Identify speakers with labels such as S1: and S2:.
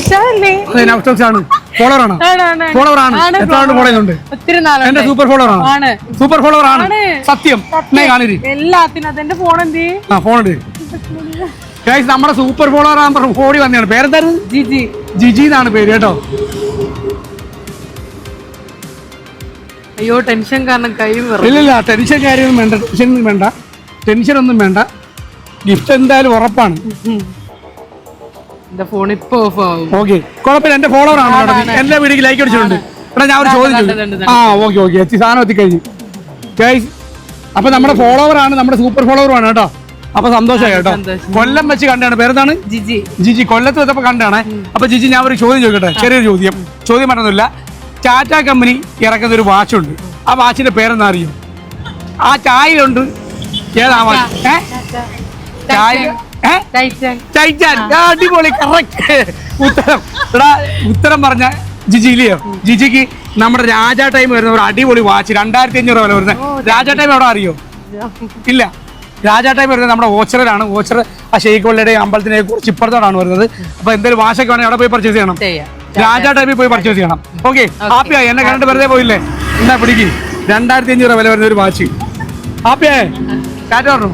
S1: നൗഷാദല്ലേ
S2: അതെ നൗസ്റ്റോക്സ് ആണ്. ഫോളോവർ ആണ്.
S1: ആണ്, ആണ്, ആണ്.
S2: ഫോളോവർ ആണ്.
S1: ആണ്,
S2: എത്ര ആണ്ട് ഫോളോ ചെയ്യുന്നുണ്ട് എന്റെ സൂപ്പർ ഫോളോവർ ആണ്. സൂപ്പർ ഫോളോവർ ആണ്. സത്യം. കാണിരി.
S1: എല്ലാത്തിനും. അതെന്റെ ഫോൺ എന്ത്?
S2: ആ ഗൈസ് നമ്മുടെ സൂപ്പർ ഫോളോവർ ആണ് ഓടി വന്നതാണ്. പേരെന്തായിരുന്നു?
S1: ജിജി.
S2: ജിജി എന്നാണ് പേര് കേട്ടോ.
S1: അയ്യോ ടെൻഷൻ കാരണം കൈ
S2: ഇല്ലില്ല ടെൻഷൻ കാര്യമൊന്നും വേണ്ട. ടെൻഷൻ വേണ്ട. ടെൻഷൻ ഒന്നും വേണ്ട. ഗിഫ്റ്റ് എന്തായാലും ഉറപ്പാണ്.
S1: എന്റെ ഫോൺ ഇപ്പൊ ഓഫ് ആവും.
S2: ഓക്കെ കുഴപ്പമില്ല എന്റെ ഫോളോവർ ആണ്. എന്റെ വീട്ടിൽ ലൈക്ക് അടിച്ചിട്ടുണ്ട്. എടാ ഞാൻ ഒരു ചോദ്യം ചോദിച്ചു ആ ഓക്കെ ഓക്കെ എത്തി സാധനം എത്തിക്കഴിഞ്ഞു. ഗൈസ് അപ്പൊ നമ്മുടെ ഫോളോവർ ആണ് നമ്മുടെ സൂപ്പർ ഫോളോവർ ആണ് കേട്ടോ. അപ്പൊ സന്തോഷമായി കേട്ടോ. കൊല്ലം വെച്ച് കണ്ടാണ് പേരെന്താണ്?
S1: ജിജി.
S2: ജിജി. കൊല്ലത്ത് വെച്ചപ്പോ കണ്ടാണ് അപ്പൊ ജിജി ഞാൻ ഒരു ചോദ്യം ചോദിക്കട്ടെ? ചെറിയൊരു ചോദ്യം. ചോദ്യം പറഞ്ഞൊന്നുമില്ല. ടാറ്റ കമ്പനി ഇറക്കുന്ന ഒരു വാച്ച് ഉണ്ട്. ആ വാച്ചിന്റെ പേരെന്താ അറിയും? ആ ചായയിലുണ്ട് ഏതാ വാച്ച് ഏ? ചായ
S1: ടൈറ്റാൻ
S2: അടിപൊളി കറക്റ്റ് ഉത്തരം. എടാ ഉത്തരം പറഞ്ഞ ജിജിലിയോ? ജിജിക്ക് നമ്മുടെ രാജാ ടൈം വരുന്ന ഒരു അടിപൊളി വാച്ച് രണ്ടായിരത്തി അഞ്ഞൂറ് വില വരുന്നത്. രാജാ ടൈം എവിടെ അറിയോ? ഇല്ല. രാജാ ടൈം വരുന്നത് നമ്മുടെ ഓച്ചറിലാണ് ഓച്ചർ ആ ഷെയ്ഖ് വള്ളിയുടെ അമ്പലത്തിനെ കുറിച്ച് ഇപ്പുറത്തോടാണ് വരുന്നത്. അപ്പൊ എന്തെങ്കിലും വാശൊക്കെ വേണമെങ്കിൽ അവിടെ പോയി പർച്ചേസ് ചെയ്യണം. രാജ ടൈമിൽ പോയി പർച്ചേസ് ചെയ്യണം. ഓക്കെ ഹാപ്പിയായി എന്നെ കണ്ടിട്ട് വെറുതെ പോയില്ലേ? എന്നാ പിടിക്ക്. രണ്ടായിരത്തി അഞ്ഞൂറ് വില വരുന്ന ഒരു വാച്ച് ഹാപ്പിയായേ ടാറ്റ പറഞ്ഞു?